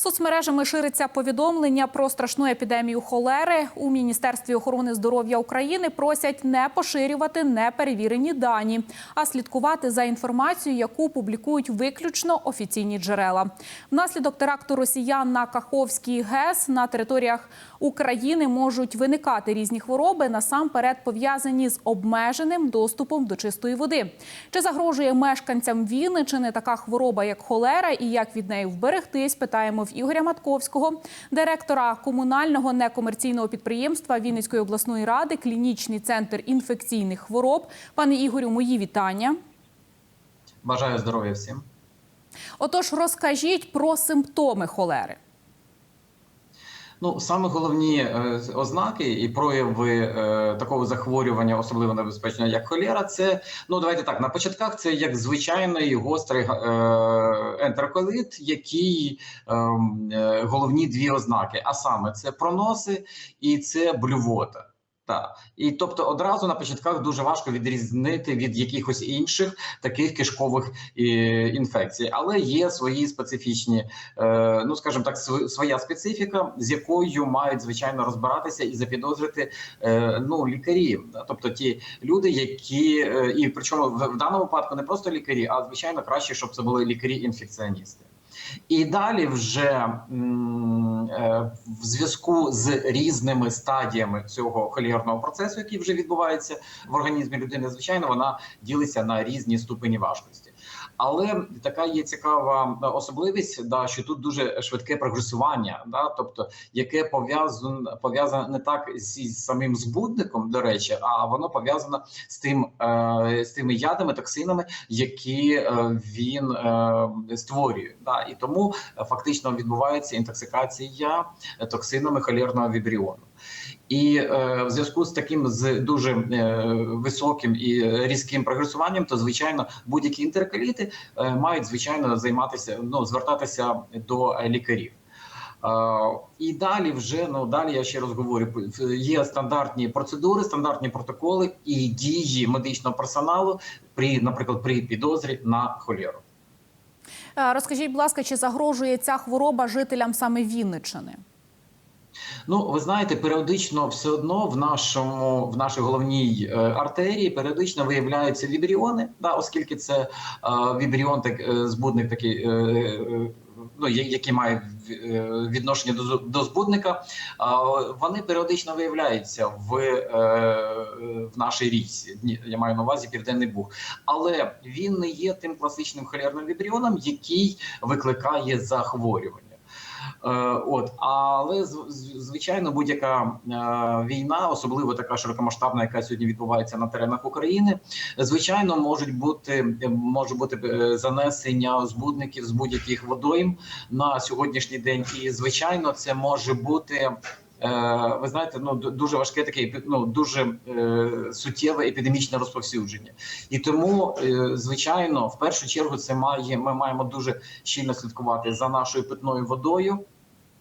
Соцмережами шириться повідомлення про страшну епідемію холери. У Міністерстві охорони здоров'я України просять не поширювати неперевірені дані, а слідкувати за інформацією, яку публікують виключно офіційні джерела. Внаслідок теракту росіян на Каховській ГЕС на територіях України можуть виникати різні хвороби, насамперед пов'язані з обмеженим доступом до чистої води. Чи загрожує мешканцям Вінничини така хвороба, як холера, і як від неї вберегтись? Питаємо в Ігоря Матковського, директора комунального некомерційного підприємства Вінницької обласної ради, клінічний центр інфекційних хвороб. Пане Ігорю, мої вітання. Бажаю здоров'я всім. Отож, розкажіть про симптоми холери. Ну, саме головні е, ознаки і прояви е, такого захворювання, особливо небезпечного, як холера, це ну давайте так. На початках це як звичайний гострий е, ентероколит, який е, е, головні дві ознаки. А саме це проноси і це блювота. Так, і тобто одразу на початках дуже важко відрізнити від якихось інших таких кишкових інфекцій, але є свої специфічні, е, ну скажімо так, своя специфіка, з якою мають звичайно розбиратися і запідозрити е, ну лікарі, тобто ті люди, які е, і причому в даному випадку не просто лікарі, а звичайно краще, щоб це були лікарі-інфекціоністи. І далі вже е, в зв'язку з різними стадіями цього холерного процесу, який вже відбувається в організмі людини, звичайно, вона ділиться на різні ступені важкості. Але така є цікава особливість, да, що тут дуже швидке прогресування, да, тобто яке пов'язане пов'язане не так зі самим збудником, до речі, а воно пов'язане з тим е, з тими ядами, токсинами, які е, він е, створює. Да, і тому е, фактично відбувається інтоксикація токсинами холерного вібріону. І е, в зв'язку з таким з дуже е, високим і різким прогресуванням, то звичайно будь-які інтеркаліти е, мають звичайно займатися, ну звертатися до лікарів. Е, і далі вже ну далі я ще раз говорю, є стандартні процедури, стандартні протоколи і дії медичного персоналу при, наприклад, при підозрі на холеру. Е, Розкажіть, будь ласка, чи загрожує ця хвороба жителям саме Вінничини? Ну, ви знаєте, періодично все одно в нашому в нашій головній е, артерії періодично виявляються вібріони, да, оскільки це е, вібріон, так е, збудник такий. Е, е, Ну, які мають е, відношення до до збудника, вони періодично виявляються в, е, в нашій річці. Я маю на увазі південний буг, але він не є тим класичним холерним вібріоном, який викликає захворювання. Е, От, але звичайно, будь-яка е, війна, особливо така широкомасштабна, яка сьогодні відбувається на теренах України, звичайно, можуть бути може бути е, занесення збудників з будь-яких водойм на сьогоднішній день. І звичайно, це може бути. Е, Ви знаєте, ну дуже важке таке ну, дуже е, суттєве епідемічне розповсюдження, і тому, е, звичайно, в першу чергу, це має ми маємо дуже щільно слідкувати за нашою питною водою,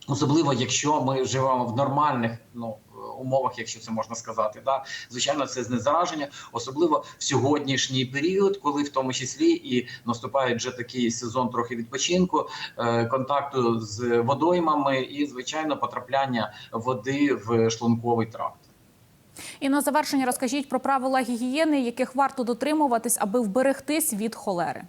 особливо якщо ми живемо в нормальних ну умовах, якщо це можна сказати. Да? Звичайно, це знезараження, особливо в сьогоднішній період, коли в тому числі і наступає вже такий сезон трохи відпочинку, е, контакту з водоймами і звичайно потрапляння води в шлунковий тракт. І на завершення розкажіть про правила гігієни, яких варто дотримуватись, аби вберегтись від холери.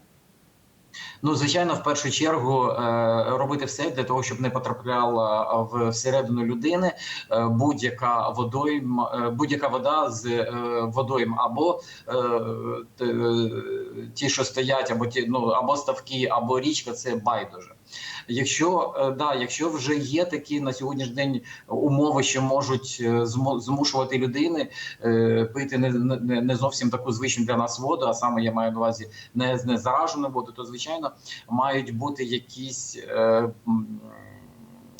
Ну, звичайно, в першу чергу е, робити все для того, щоб не потрапляла в всередину людини е, будь-яка водойм, е, будь-яка вода з е, водойм, або е, ті, що стоять, або ті, ну або ставки, або річка, це байдуже. Якщо е, да, якщо вже є такі на сьогоднішній день умови, що можуть е, змушувати людини е, пити не, не, зовсім таку звичну для нас воду, а саме я маю на увазі не, не заражену воду, то звичайно мають бути якісь. Е,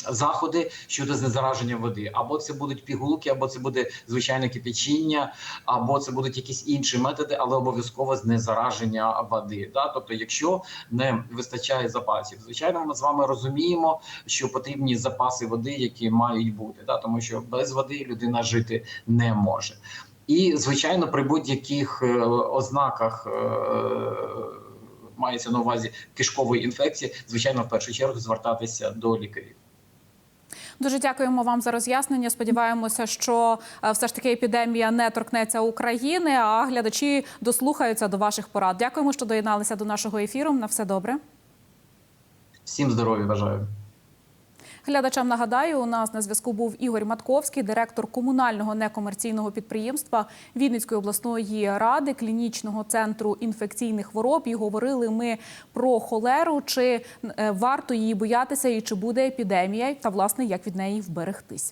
Заходи щодо знезараження води, або це будуть пігулки, або це буде звичайне кипячіння, або це будуть якісь інші методи, але обов'язково знезараження води. Да? Тобто, якщо не вистачає запасів, звичайно, ми з вами розуміємо, що потрібні запаси води, які мають бути, да? тому що без води людина жити не може. І звичайно, при будь-яких е, ознаках. Е, мається на увазі кишкової інфекції, звичайно, в першу чергу звертатися до лікарів. Дуже дякуємо вам за роз'яснення. Сподіваємося, що е, все ж таки епідемія не торкнеться України, а глядачі дослухаються до ваших порад. Дякуємо, що доєдналися до нашого ефіру. На все добре. Всім здоров'я бажаю. Глядачам нагадаю, у нас на зв'язку був Ігор Матковський, директор комунального некомерційного підприємства Вінницької обласної ради клінічного центру інфекційних хвороб. І говорили ми про холеру, чи е, варто її боятися, і чи буде епідемія, та власне як від неї вберегтись.